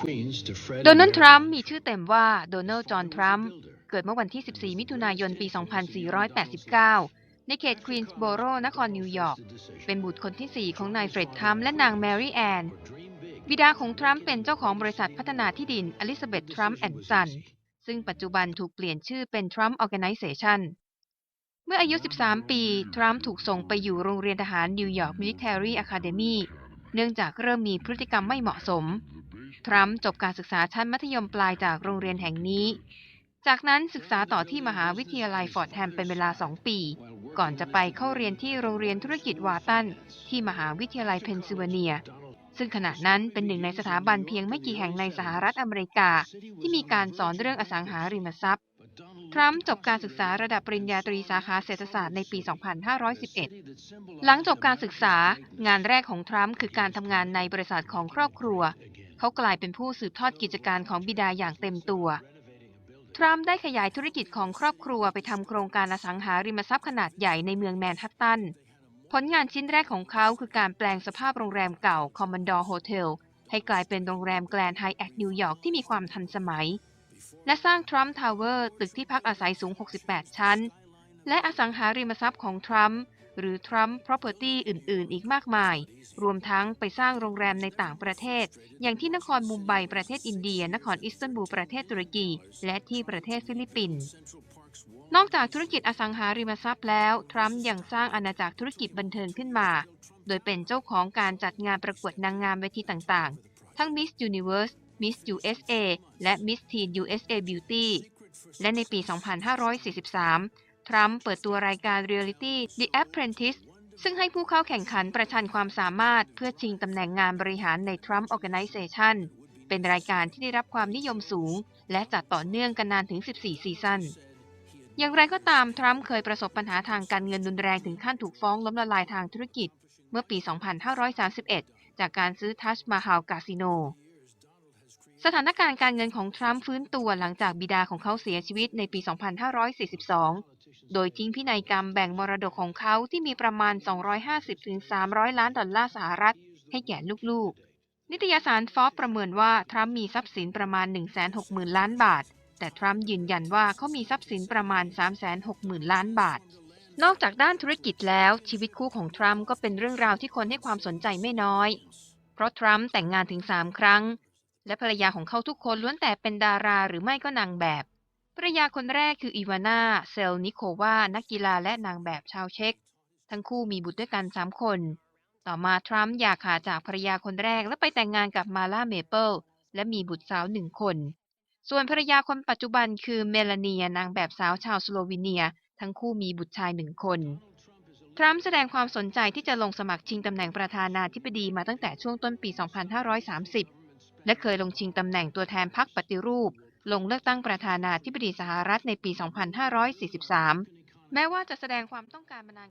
Queens to Fred โดนัล and ด์ทรัมป์ Mary มีชื่อเต็มว่าโดนัลด์จอห์นทรัมป์เกิดเมื่อวันที่ 14 มิถุนายน ปี 2489 ในเขตควีนส์โบโรนครนิวยอร์ก เป็นบุตรคนที่ 4 ของนายเฟร็ดทรัมป์และนางแมรี่แอน บิดาของทรัมป์เป็นเจ้าของบริษัทพัฒนาที่ดินอลิซาเบธทรัมป์แอนด์ซัน ซึ่งปัจจุบันถูกเปลี่ยนชื่อเป็นทรัมป์ออแกไนเซชันเมื่ออายุ 13 ปี ทรัมป์ถูกส่งไปอยู่โรงเรียนทหารนิวยอร์กมิลิเทอรี่อะคาเดมีเนื่องจากเริ่มมีพฤติกรรมไม่เหมาะสม ทรัมป์จบการศึกษาชั้นมัธยมปลายจากโรงเรียนแห่งนี้ จากนั้นศึกษาต่อที่มหาวิทยาลัยฟอร์ดแฮมเป็นเวลา 2 ปี ก่อนจะไปเข้าเรียนที่โรงเรียนธุรกิจวาตันที่มหาวิทยาลัยเพนซิลเวเนีย ซึ่งขณะนั้นเป็นหนึ่งในสถาบันเพียงไม่กี่แห่งในสหรัฐอเมริกา ที่มีการสอนเรื่องอสังหาริมทรัพย์ ทรัมป์จบการศึกษาระดับปริญญาตรีสาขาเศรษฐศาสตร์ในปี 2511 หลังจบการศึกษางานแรกของทรัมป์คือการทำงานในบริษัทของครอบครัว เขากลายเป็นผู้สืบทอดกิจการของบิดาอย่างเต็มตัว ทรัมป์ได้ขยายธุรกิจของครอบครัวไปทำโครงการอสังหาริมทรัพย์ขนาดใหญ่ในเมืองแมนฮัตตัน ผลงานชิ้นแรกของเขาคือการแปลงสภาพโรงแรมเก่า Commodore Hotel ให้กลายเป็นโรงแรมแกลนไฮแอคนิวยอร์กที่มีความทันสมัย และสร้างทรัมป์ทาวเวอร์ตึกที่พักอาศัยสูง 68 ชั้น และอสังหาริมทรัพย์ของทรัมป์หรือ Trump Property อื่น ๆ อีกมากมาย รวมทั้งไปสร้างโรงแรมในต่างประเทศ อย่างที่นครมุมไบประเทศอินเดีย นครอิสตันบูลประเทศตุรกี และที่ประเทศฟิลิปปินส์นอกจากธุรกิจอสังหาริมทรัพย์แล้ว ทรัมป์ยังสร้างอาณาจักรธุรกิจบันเทิงขึ้นมา โดยเป็นเจ้าของการจัดงานประกวดนางงามเวทีต่าง ๆ ทั้ง Miss Universe Miss USA และ Miss Teen USA Beauty และในปี 2543 ทรัมป์เปิดตัวรายการเรียลิตี้ The Apprentice ซึ่งให้ผู้เข้าแข่งขันประชันความสามารถเพื่อชิงตำแหน่งงานบริหารใน Trump Organization เป็นรายการที่ได้รับความนิยมสูง และจัดต่อเนื่องกันนานถึง 14 ซีซั่น อย่างไรก็ตาม ทรัมป์เคยประสบปัญหาทางการเงินรุนแรงถึงขั้นถูกฟ้องล้มละลายทางธุรกิจ เมื่อปี 2531 จากการซื้อทัชมาฮาลคาสิโน สถานการณ์การเงินของทรัมป์ฟื้นตัวหลังจากบิดาของเขาเสียชีวิตในปี 2542 โดยทิ้งพินัยกรรมแบ่งมรดกของเขาที่มีประมาณ 250-300 ล้านดอลลาร์สหรัฐ ให้แก่ลูกๆ นิตยสารฟอบประเมินว่าทรัมป์มีทรัพย์สินประมาณ 160,000 ล้านบาท แต่ทรัมป์ยืนยันว่าเขามีทรัพย์สินประมาณ 360,000 ล้านบาท นอกจากด้านธุรกิจแล้วชีวิตคู่ของทรัมป์ก็เป็นเรื่องราวที่คนให้ความสนใจไม่น้อย เพราะทรัมป์แต่งงานถึง 3 ครั้ง และภรรยาของเขาทุกคนล้วนแต่เป็นดาราหรือไม่ก็นางแบบ ภรรยาคนแรกคืออีวาน่าเซลนิโควา นักกีฬาและนางแบบชาวเช็ก ทั้งคู่มีบุตรด้วยกัน3คน ต่อมาทรัมป์หย่าขาดจากภรรยาคนแรกและไปแต่งงานกับมาล่าเมเปิลและมีบุตรสาวหนึ่งคน ส่วนภรรยาคนปัจจุบันคือเมลานีนางแบบสาวชาวสโลวีเนีย ทั้งคู่มีบุตรชายหนึ่งคนทรัมป์แสดงความสนใจที่จะลงสมัครชิงตำแหน่งประธานาธิบดีมาตั้งแต่ช่วงต้นปี 2530 และเคยลงชิงตำแหน่งตัวแทนพรรคปฏิรูป ลงเลือกตั้งประธานาธิบดีสหรัฐในปี 2543 แม้ว่าจะแสดงความต้องการมานาน